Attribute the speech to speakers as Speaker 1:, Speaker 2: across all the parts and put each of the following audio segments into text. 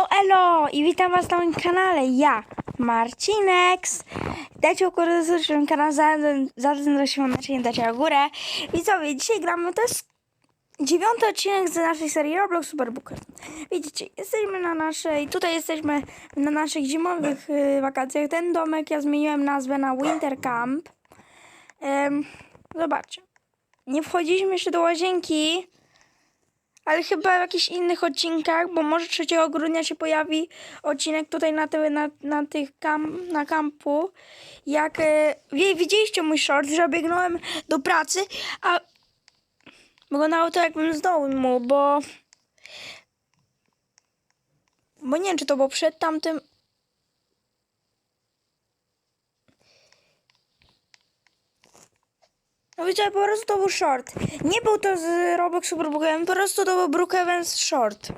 Speaker 1: Elo, elo! I witam was na moim kanale. Ja, Marcinex. Dajcie o górę na kanał, zatem się dajcie o górę. Widzowie, dzisiaj gramy, to jest dziewiąty odcinek z naszej serii Roblox Superbook. Widzicie, jesteśmy na naszej, tutaj jesteśmy na naszych zimowych y, wakacjach. Ten domek ja zmieniłem nazwę na Winter Camp. Ym, zobaczcie. Nie wchodziliśmy jeszcze do łazienki, ale chyba w jakichś innych odcinkach, bo może 3 grudnia się pojawi odcinek tutaj na, te, na, na tych kam, na kampu. Jak e, widzieliście mój short, że biegnąłem do pracy, a wyglądało to jakbym z domu, bo bo nie wiem, czy to było przed tamtym wiecie, po prostu to był short. Nie był to z Roblox Superbookiem, po prostu to był Brookhaven's short.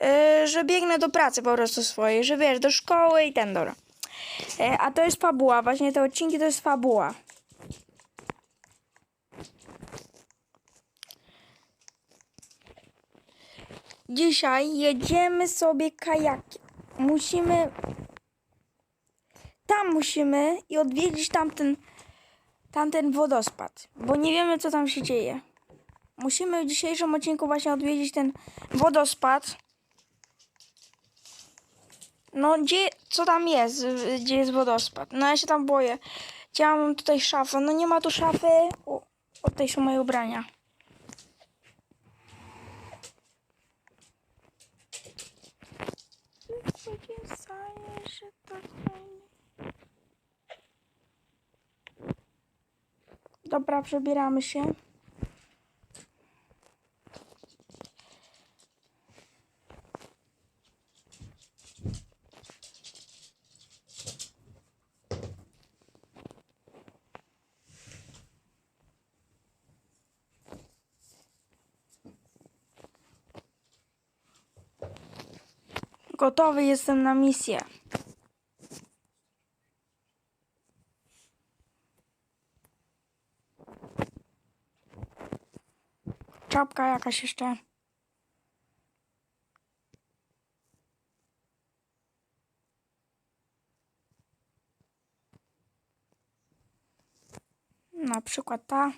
Speaker 1: Yy, że biegnę do pracy po prostu swojej, że wiesz, do szkoły i ten, dobra. Yy, a to jest fabuła, właśnie te odcinki to jest fabuła. Dzisiaj jedziemy sobie kajakiem. Musimy... Tam musimy i odwiedzić tamten tamten wodospad, bo nie wiemy, co tam się dzieje. Musimy w dzisiejszym odcinku właśnie odwiedzić ten wodospad. No, gdzie, co tam jest, gdzie jest wodospad? No, ja się tam boję. Mam tutaj szafę? No, nie ma tu szafy. O, o tutaj są moje ubrania. że to fajnie. Dobra, przebieramy się. Gotowy jestem na misję. Czapka jakaś jeszcze. Na przykład ta.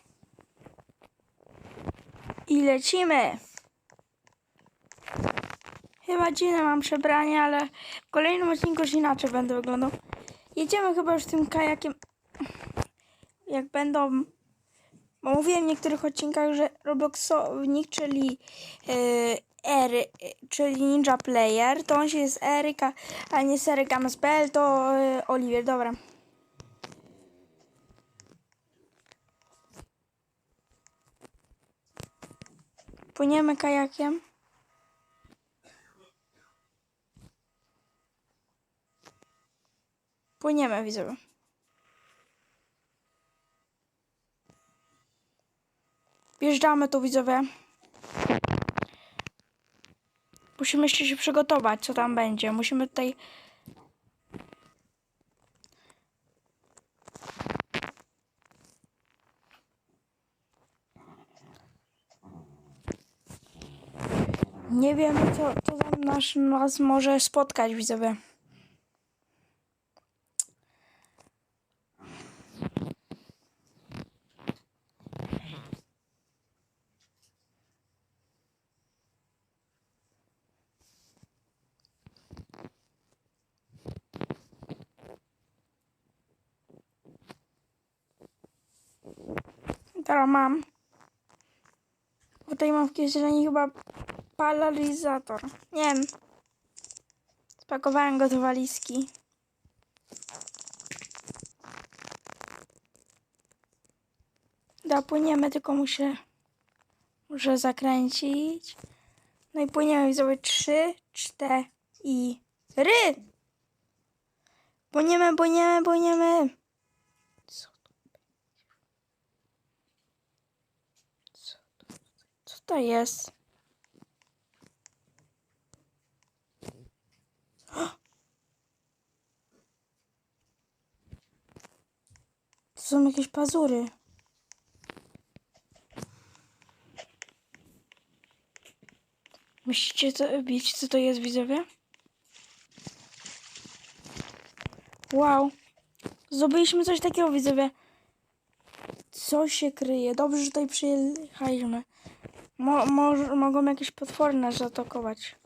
Speaker 1: I lecimy. Chyba dziwne mam przebranie, ale w kolejnym odcinku już inaczej będę wyglądał. Jedziemy chyba już tym kajakiem. Jak będą bo mówiłem w niektórych odcinkach, że Robloxownik, czyli yy, R, czyli Ninja Player, to on się jest Eryka, a nie z Eryka MSPL, to yy, dobra. Płyniemy kajakiem. Płyniemy, widzowie. Wjeżdżamy tu, widzowie. Musimy jeszcze się przygotować, co tam będzie. Musimy tutaj... Nie wiemy, co, co nas, nas może spotkać, widzowie. Teraz mam. Tutaj mam w kieszeni chyba paralizator. Nie wiem. Spakowałem go do walizki. Dopłyniemy, tylko muszę, muszę zakręcić. No i płyniemy, zrobić trzy, cztery i ry. Płyniemy, płyniemy, płyniemy. to jest? To są jakieś pazury. Musicie to, wiecie co to jest widzowie? Wow. Zrobiliśmy coś takiego widzowie. Co się kryje? Dobrze, że tutaj przyjechaliśmy. Mo, mo, mogą jakieś potwory nas zaatakować.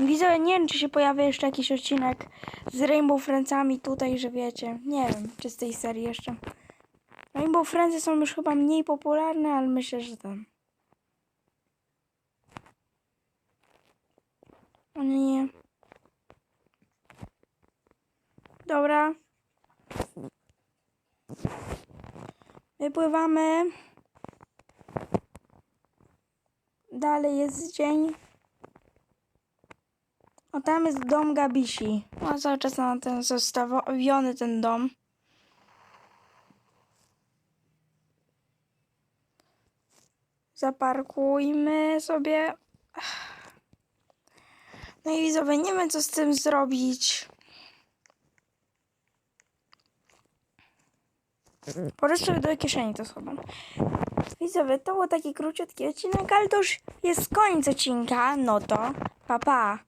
Speaker 1: Widzowie, nie wiem, czy się pojawi jeszcze jakiś odcinek z Rainbow Friendsami tutaj, że wiecie. Nie wiem, czy z tej serii jeszcze. Rainbow Friendsy są już chyba mniej popularne, ale myślę, że tam. O nie. Dobra. Wypływamy. Dalej jest dzień. O, tam jest dom Gabisi. A cały czas na ten zostawiony ten dom. Zaparkujmy sobie. No i widzowie, nie wiem co z tym zrobić. Po prostu do kieszeni to schowam. Widzowie, to był taki króciutki odcinek, ale to już jest koniec odcinka. No to, pa pa.